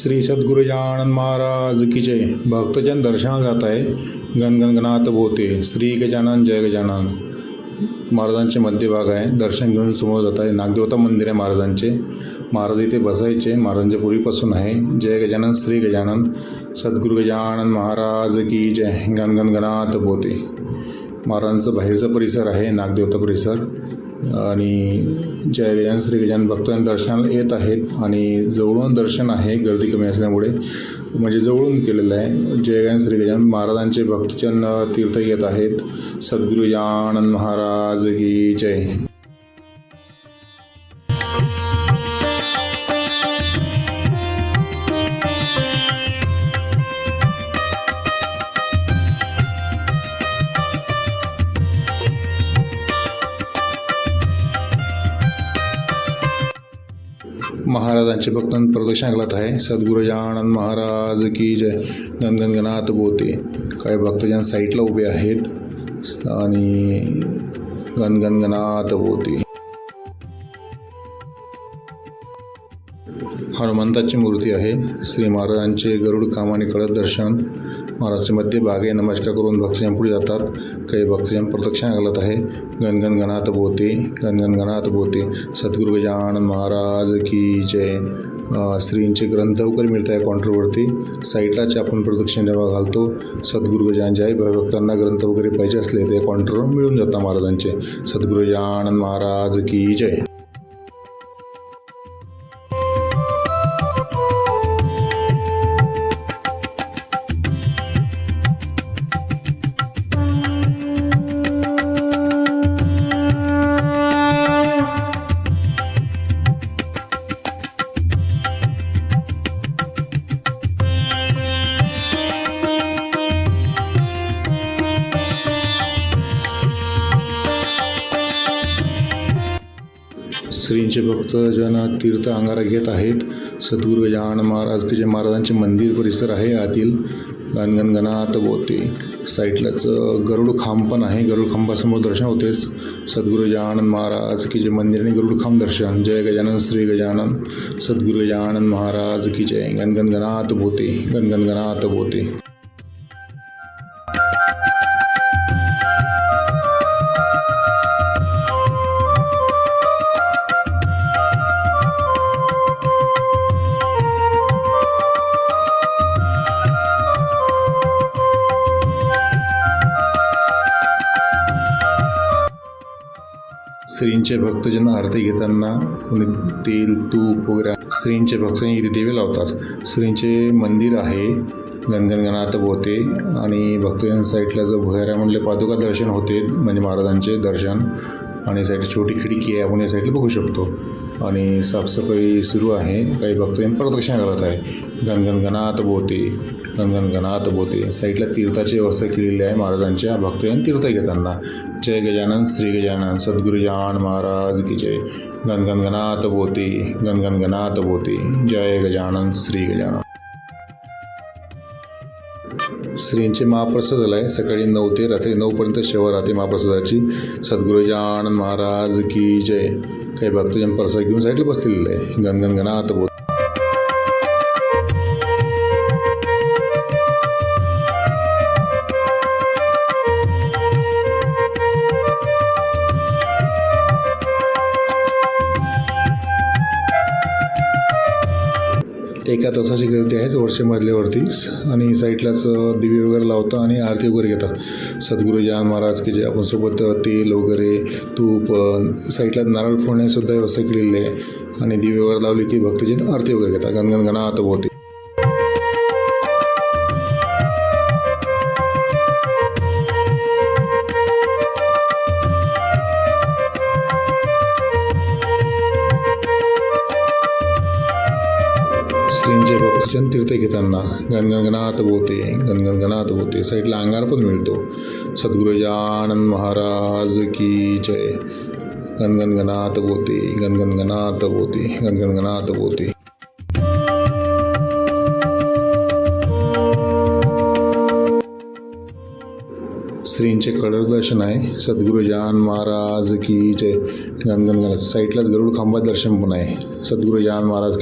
श्री सद्गुरुजानंद महाराज की जय। भक्तजन दर्शनाला जात आहे। गणगणगणात भोवते श्री गजानन जय गजानन। महाराजांचे मध्यभाग आहे। दर्शन घेऊन समोर जात आहे। नागदेवता मंदिर आहे महाराजांचे। महाराज इथे बसायचे। महाराजांच्या पूर्वीपासून आहे। जय गजानन श्री गजानन। सद्गुरु गजानन महाराज की जय। गणगणगणात भोवते महाराजांचं बाहेरचा परिसर आहे। नागदेवता परिसर। आणि जय गजान श्री गजान भक्तांना दर्शनाला येत आहेत आणि जवळून दर्शन आहे गर्दी कमी असल्यामुळे. म्हणजे जवळून केलेलं आहे. जय गजान श्री गजान महाराजांचे भक्तजन तीर्थ येत आहेत. सद्गुरु महाराज की जय. महाराजांचे भक्तांत प्रदक्षिणा घालत आहे. सद्गुरुजानंद महाराज की जय. गणगणगणात बोते. काही भक्तजन साईडला उभे आहेत. आणि गणगणगणात बोते. हनुमंताची मूर्ती आहे. श्री महाराजांचे गरुड कामाने कळत दर्शन. महाराजच्या मध्ये बागे नमस्कार करून भक्तजन पुढे जातात. काही भक्तजन प्रदक्षिणा घालत आहे. गणगण गणात बोते गणगण गणात बोते सद्गुरू गजानन महाराज की जय. श्रींचे ग्रंथ वगैरे मिळत आहे काउंटरवरती. साईडलाच आपण प्रदक्षिणा जेव्हा घालतो सद्गुरू गजान जय भक्तांना ग्रंथ वगैरे पाहिजे असले ते काउंटरवर मिळून जातात महाराजांचे. सद्गुरू गजानन महाराज की जय. श्रींचे भक्तजन तीर्थ अंगारा घेत आहेत. सद्गुरू गजानन महाराज की जे महाराजांचे मंदिर परिसर आहे आतील गणगणगणात बोते साईडलाच गरुड खांब पण आहे. गरुड खांबासमोर दर्शन होतेच. सद्गुरू गजानन महाराज की जे मंदिर आणि गरुड खांब दर्शन. जय गजानन श्री गजानन. सद्गुरू गजानन महाराज की जय. गणगणगणात भोते गणगणगणात बोते श्रींचे भक्तजन आरती घेताना कोणी तेल तूप वगैरे श्रींचे भक्तजन इथे देवे लावतात. श्रींचे मंदिर आहे गणगणगणात बोते आणि भक्तजन साईडला जर भैरा म्हणले पादुका दर्शन होते म्हणजे महाराजांचे दर्शन. आणि साईड छोटी खिडकी आहे आपण या साईडला बघू शकतो. आणि साफसफाई सुरू आहे. काही भक्तजन प्रदक्षिणा घालत आहे. गणगणगणात बोते गणगणगणात बोते. साईडला तीर्थाची व्यवस्था केलेली आहे महाराजांच्या. भक्तजन तीर्थ घेताना. जय गजानन श्री गजानन. सद्गुरुजान महाराज की जय. गणगणगणात बोते गणगणगणात बोते. जय गजानन श्री गजानन. श्रींचे महाप्रसाद झाला आहे सकाळी नऊ ते रात्री नऊपर्यंत शेवा राहते महाप्रसादाची. सद्गुरुजानन महाराज की जय. काही भक्तजन प्रसाद घेऊन साईडला बसलेले आहे गणगणगणात बोल एका तासाची गर्दी आहेच वरच्या मजल्यावरती. आणि साईडलाच दिवे वगैरे लावता आणि आरती वगैरे घेतात. सद्गुरुजान महाराज की जे आपण सोबत तेल वगैरे तूप साईडला नारळ फोडण्यासुद्धा व्यवस्था केलेली आहे. आणि दिवे वगैरे लावले की भक्तजन आरती वगैरे घेतात. गणगण गणात होते त्यांचे भक्तजन तीर्थ घेताना गणगणगणात बोते गणगणगणात बोते. साईडला अंगार पण मिळतो. सद्गुरुजानंद महाराज की जय. गणगणगणात बोते गणगणगणात बोते गणगणगणात बोते. श्रींचे कडर दर्शन आहे. सद्गुरुजान महाराज की जय. गणगणगण साईडलाच गरुड खांबा दर्शन पण आहे. सद्गुरुजान महाराज की